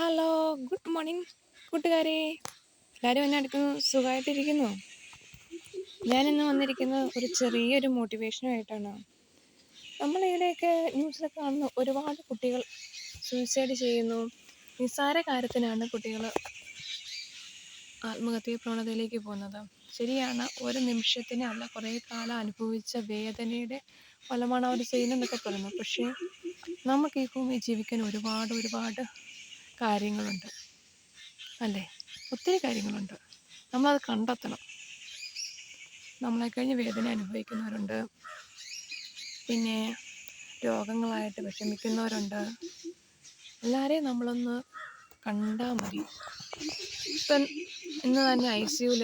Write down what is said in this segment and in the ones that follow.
Hello good morning കൂട്ടുകാരെ. എല്ലാവരും എന്നെ എടുക്കുന്നു സുഖമായിട്ടിരിക്കുന്നു. ഞാനിന്ന് വന്നിരിക്കുന്നത് ഒരു ചെറിയൊരു മോട്ടിവേഷനുമായിട്ടാണ് നമ്മളിവിടെയൊക്കെ ന്യൂസിലൊക്കെ കാണുന്നു ഒരുപാട് കുട്ടികൾ സൂയിസൈഡ് ചെയ്യുന്നു. നിസ്സാര കാര്യത്തിനാണ് കുട്ടികൾ ആത്മഹത്യ പ്രവണതയിലേക്ക് പോകുന്നത്. ശരിയാണ് ഒരു നിമിഷത്തിന് അല്ല കുറേ കാലം അനുഭവിച്ച വേദനയുടെ ഫലമാണ് അവർ ചെയ്യുന്നതെന്നൊക്കെ പറയുന്നത്. പക്ഷേ നമുക്ക് ഈ ഭൂമി ജീവിക്കാൻ ഒരുപാട് ഒരുപാട് കാര്യങ്ങളുണ്ട്. അല്ലേ? ഒത്തിരി കാര്യങ്ങളുണ്ട്. നമ്മളത് കണ്ടെത്തണം. നമ്മളെ കഴിഞ്ഞ് വേദന അനുഭവിക്കുന്നവരുണ്ട്. പിന്നെ രോഗങ്ങളായിട്ട് വിഷമിക്കുന്നവരുണ്ട്. എല്ലാവരെയും നമ്മളൊന്ന് കണ്ടാൽ മതി. ഇപ്പം ഇന്ന് തന്നെ ഐ സിയുവിൽ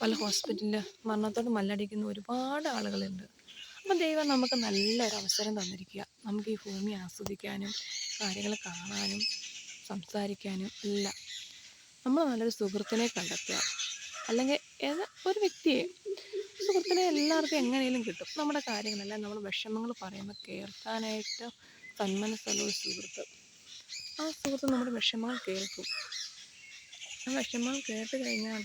പല ഹോസ്പിറ്റലിൽ മരണത്തോട് മല്ലടിക്കുന്ന ഒരുപാട് ആളുകളുണ്ട്. അപ്പം ദൈവം നമുക്ക് നല്ലൊരു അവസരം തന്നിരിക്കുക. നമുക്ക് ഈ ഭൂമി ആസ്വദിക്കാനും കാര്യങ്ങൾ കാണാനും സംസാരിക്കാനും എല്ലാം നമ്മൾ നല്ലൊരു സുഹൃത്തിനെ കണ്ടെത്തുക. അല്ലെങ്കിൽ ഏത് ഒരു വ്യക്തിയെ സുഹൃത്തിനെ എല്ലാവർക്കും എങ്ങനെയും കിട്ടും. നമ്മുടെ കാര്യങ്ങളെല്ലാം നമ്മൾ വിഷമങ്ങൾ പറയുമ്പോൾ കേൾക്കാനായിട്ട് തന്മനസ്സുള്ള ഒരു സുഹൃത്ത്. ആ സുഹൃത്ത് നമ്മുടെ വിഷമങ്ങൾ കേൾക്കും. ആ വിഷമങ്ങൾ കേട്ട് കഴിഞ്ഞാൽ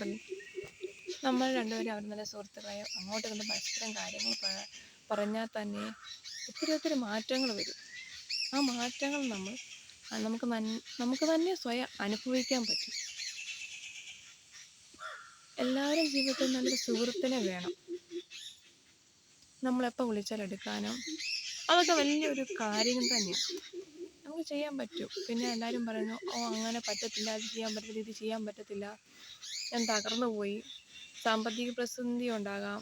നമ്മൾ രണ്ടുപേരും അവർ നല്ല സുഹൃത്തുക്കളെ അങ്ങോട്ട് കണ്ട് പരസ്പരം കാര്യങ്ങൾ പറഞ്ഞാൽ തന്നെ ഒത്തിരി ഒത്തിരി മാറ്റങ്ങൾ വരും. ആ മാറ്റങ്ങൾ നമ്മൾ നമുക്ക് നൻ- നമുക്ക് തന്നെ സ്വയം അനുഭവിക്കാൻ പറ്റും. എല്ലാവരും ജീവിതത്തിൽ നല്ലൊരു സുഹൃത്തിനെ വേണം. നമ്മളെപ്പോൾ വിളിച്ചാൽ എടുക്കാനോ? അതൊക്കെ വലിയൊരു കാര്യം തന്നെയാണ് നമുക്ക് ചെയ്യാൻ പറ്റും. പിന്നെ എല്ലാവരും പറയുന്നു ഓ അങ്ങനെ പറ്റത്തില്ല അത് ചെയ്യാൻ പറ്റത്തില്ല ഇത് ചെയ്യാൻ പറ്റത്തില്ല. ഞാൻ തകർന്നു പോയി. സാമ്പത്തിക പ്രതിസന്ധി ഉണ്ടാകാം.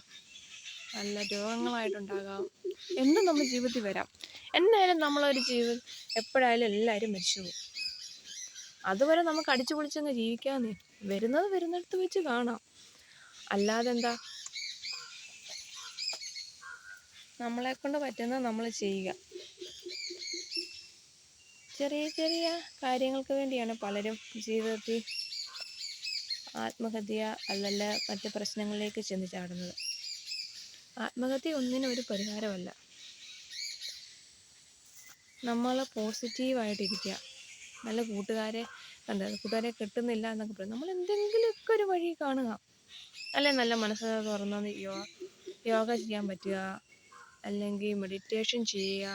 നല്ല രോഗങ്ങളായിട്ടുണ്ടാകാം. എന്തും നമ്മൾ ജീവിതത്തിൽ വരാം. എന്നായാലും നമ്മളൊരു ജീവിതം എപ്പോഴായാലും എല്ലാവരും മരിച്ചു പോകും. അതുവരെ നമുക്ക് അടിച്ചു പൊളിച്ചങ്ങ് ജീവിക്കാന്നേ വരുന്നത് വരുന്നിടത്ത് വെച്ച് കാണാം. അല്ലാതെ എന്താ? നമ്മളെ കൊണ്ട് പറ്റുന്നത് നമ്മൾ ചെയ്യുക. ചെറിയ ചെറിയ കാര്യങ്ങൾക്ക് വേണ്ടിയാണ് പലരും ജീവിതത്തിൽ ആത്മഹത്യ അല്ലല്ല മറ്റ് പ്രശ്നങ്ങളിലേക്ക് ചെന്ന് ചാടുന്നത്. ആത്മഹത്യ ഒന്നിനും ഒരു പരിഹാരമല്ല. നമ്മൾ പോസിറ്റീവായിട്ടിരിക്കുക നല്ല കൂട്ടുകാരെ എന്താ കൂട്ടുകാരെ കിട്ടുന്നില്ല എന്നൊക്കെ പറയും. നമ്മൾ എന്തെങ്കിലുമൊക്കെ ഒരു വഴി കാണുക. അല്ലെ നല്ല മനസ്സ് തുറന്ന് യോ യോഗ ചെയ്യാൻ പറ്റുക. അല്ലെങ്കിൽ മെഡിറ്റേഷൻ ചെയ്യുക.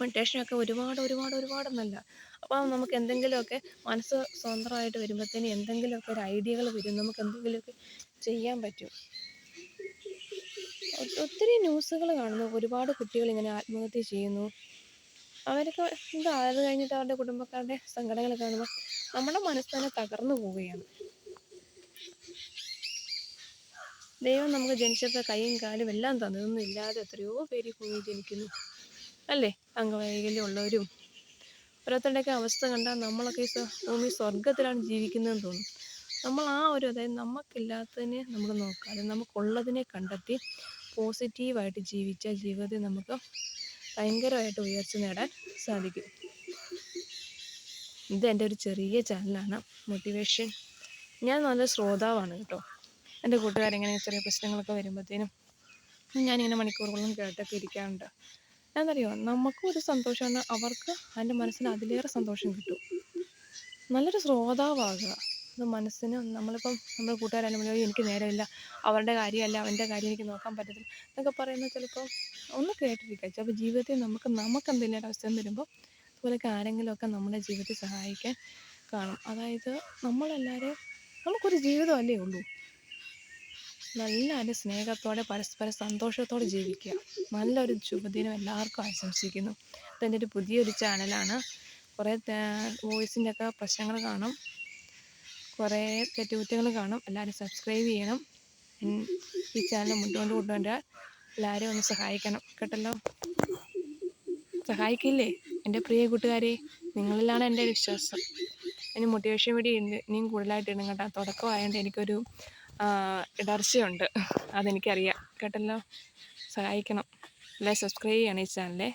മെഡിറ്റേഷനൊക്കെ ഒരുപാട് ഒരുപാട് ഒരുപാട് നല്ല അപ്പോൾ നമുക്ക് എന്തെങ്കിലുമൊക്കെ മനസ്സ് സ്വതന്ത്രമായിട്ട് വരുമ്പോഴത്തേന് എന്തെങ്കിലുമൊക്കെ ഒരു ഐഡിയകൾ വരും. നമുക്ക് എന്തെങ്കിലുമൊക്കെ ചെയ്യാൻ പറ്റും. ഒത്തിരി ന്യൂസുകൾ കാണുന്നു. ഒരുപാട് കുട്ടികൾ ഇങ്ങനെ ആത്മഹത്യ ചെയ്യുന്നു. അവരൊക്കെ എന്താ അത് കഴിഞ്ഞിട്ട് അവരുടെ കുടുംബക്കാരുടെ സങ്കടങ്ങൾ കാണുമ്പോൾ നമ്മുടെ മനസ്സ് തന്നെ തകർന്നു പോവുകയാണ്. ദൈവം നമുക്ക് ജനിച്ചപ്പോൾ കൈയും കാലും എല്ലാം തന്നതൊന്നും ഇല്ലാതെ എത്രയോ പേര് ഭൂമി ജനിക്കുന്നു. അല്ലേ? അംഗവൈകല്യം ഉള്ളവരും. ഓരോരുത്തരുടെയൊക്കെ അവസ്ഥ കണ്ടാൽ നമ്മളൊക്കെ ഈ ഭൂമി സ്വർഗത്തിലാണ് ജീവിക്കുന്നതെന്ന് തോന്നും. നമ്മൾ ആ ഒരു അതായത് നമുക്കില്ലാത്തതിനെ നമ്മൾ നോക്കാതെ നമുക്കുള്ളതിനെ കണ്ടെത്തി പോസിറ്റീവായിട്ട് ജീവിച്ച ജീവിതത്തിൽ നമുക്ക് ഭയങ്കരമായിട്ട് ഉയർച്ച നേടാൻ സാധിക്കും. ഇത് എന്റെ ഒരു ചെറിയ ചാനലാണ് മോട്ടിവേഷൻ ഞാൻ നല്ല ശ്രോതാവാണ് കേട്ടോ. എന്റെ കൂട്ടുകാരിങ്ങനെ ചെറിയ പ്രശ്നങ്ങളൊക്കെ വരുമ്പോഴത്തേനും ഞാനിങ്ങനെ മണിക്കൂറുകളും കേട്ടൊക്കെ ഇരിക്കാറുണ്ട്. എന്നറിയോ നമുക്കും ഒരു സന്തോഷമാണ്. അവർക്ക് അതിന്റെ മനസ്സിന് അതിലേറെ സന്തോഷം കിട്ടും. നല്ലൊരു ശ്രോതാവാകുക. അത് മനസ്സിന് നമ്മളിപ്പം നമ്മുടെ കൂട്ടുകാരായാലും പറയും, "അയ്യോ, എനിക്ക് നേരമില്ല. അവരുടെ കാര്യമല്ല അവന്റെ കാര്യം എനിക്ക് നോക്കാൻ പറ്റത്തില്ല എന്നൊക്കെ പറയുന്നത് ചിലപ്പോൾ ഒന്ന് കേട്ടിരിക്കുക ചിലപ്പോൾ ജീവിതത്തിൽ നമുക്ക് നമുക്ക് എന്തെങ്കിലും ഒരു അവസരം വരുമ്പോൾ അതുപോലെയൊക്കെ ആരെങ്കിലുമൊക്കെ നമ്മുടെ ജീവിതത്തിൽ സഹായിക്കാൻ കാണും. അതായത് നമ്മളെല്ലാവരെയും നമുക്കൊരു ജീവിതമല്ലേ ഉള്ളൂ. നല്ലൊരു സ്നേഹത്തോടെ പരസ്പര സന്തോഷത്തോടെ ജീവിക്കുക. നല്ലൊരു ശുഭദിനം എല്ലാവർക്കും ആശംസിക്കുന്നു. ഇതെന്റെ ഒരു പുതിയൊരു ചാനലാണ്. കുറേ വോയിസിന്റെയൊക്കെ പ്രശ്നങ്ങൾ കാണും. കുറേ തെറ്റുകുറ്റങ്ങൾ കാണും. എല്ലാവരും സബ്സ്ക്രൈബ് ചെയ്യണം. ഈ ചാനൽ മുന്നോട്ട് കൊണ്ടുവരാൻ എല്ലാവരും ഒന്ന് സഹായിക്കണം. കേട്ടല്ലോ? സഹായിക്കില്ലേ? എന്റെ പ്രിയ കൂട്ടുകാരെ നിങ്ങളിലാണ് എന്റെ വിശ്വാസം. ഇനി മോട്ടിവേഷൻ വീഡിയോ ഉണ്ട് ഇനിയും കൂടുതലായിട്ട് ഇടും കേട്ടോ. തുടക്കമായതുകൊണ്ട് എനിക്കൊരു ഇടർച്ചയുണ്ട്. അതെനിക്കറിയാം. കേട്ടല്ലോ? സഹായിക്കണം. എല്ലാവരും സബ്സ്ക്രൈബ് ചെയ്യണം ഈ ചാനലേ